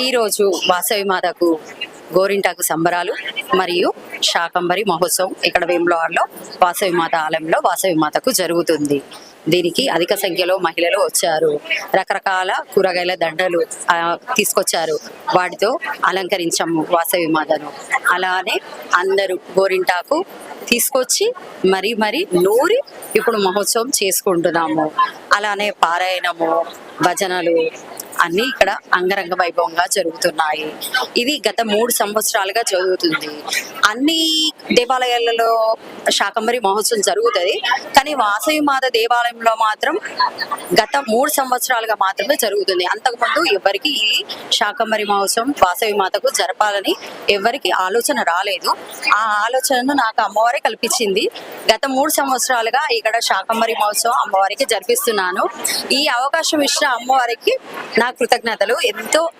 ఈరోజు వాసవి మాతకు గోరింటాకు సంబరాలు మరియు శాకంబరి మహోత్సవం ఇక్కడ వేములవాడలో వాసవి మాత ఆలయంలో వాసవి మాతకు జరుగుతుంది. దీనికి అధిక సంఖ్యలో మహిళలు వచ్చారు. రకరకాల కూరగాయల దండలు తీసుకొచ్చారు. వాటితో అలంకరించాము వాసవి మాతను. అలానే అందరూ గోరింటాకు తీసుకొచ్చి మరి మరి నూరి ఇప్పుడు మహోత్సవం చేసుకుంటున్నాము. అలానే పారాయణము భజనలు అన్ని ఇక్కడ అంగరంగ వైభవంగా జరుగుతున్నాయి. ఇది గత మూడు సంవత్సరాలుగా జరుగుతుంది. అన్ని దేవాలయాలలో శాకంబరి మహోత్సవం జరుగుతుంది. కానీ వాసవి మాత దేవాలయంలో మాత్రం గత మూడు సంవత్సరాలుగా మాత్రమే జరుగుతుంది. అంతకుముందు ఎవరికి ఈ శాకంబరి మహోత్సవం వాసవి మాతకు జరపాలని ఎవరికి ఆలోచన రాలేదు. ఆ ఆలోచనను నాకు అమ్మవారే కల్పించింది. గత మూడు సంవత్సరాలుగా ఇక్కడ శాకంబరి మహోత్సవం అమ్మవారికి జరిపిస్తున్నాను. ఈ అవకాశం ఇచ్చిన అమ్మవారికి నా కృతజ్ఞతలు. ఎంతో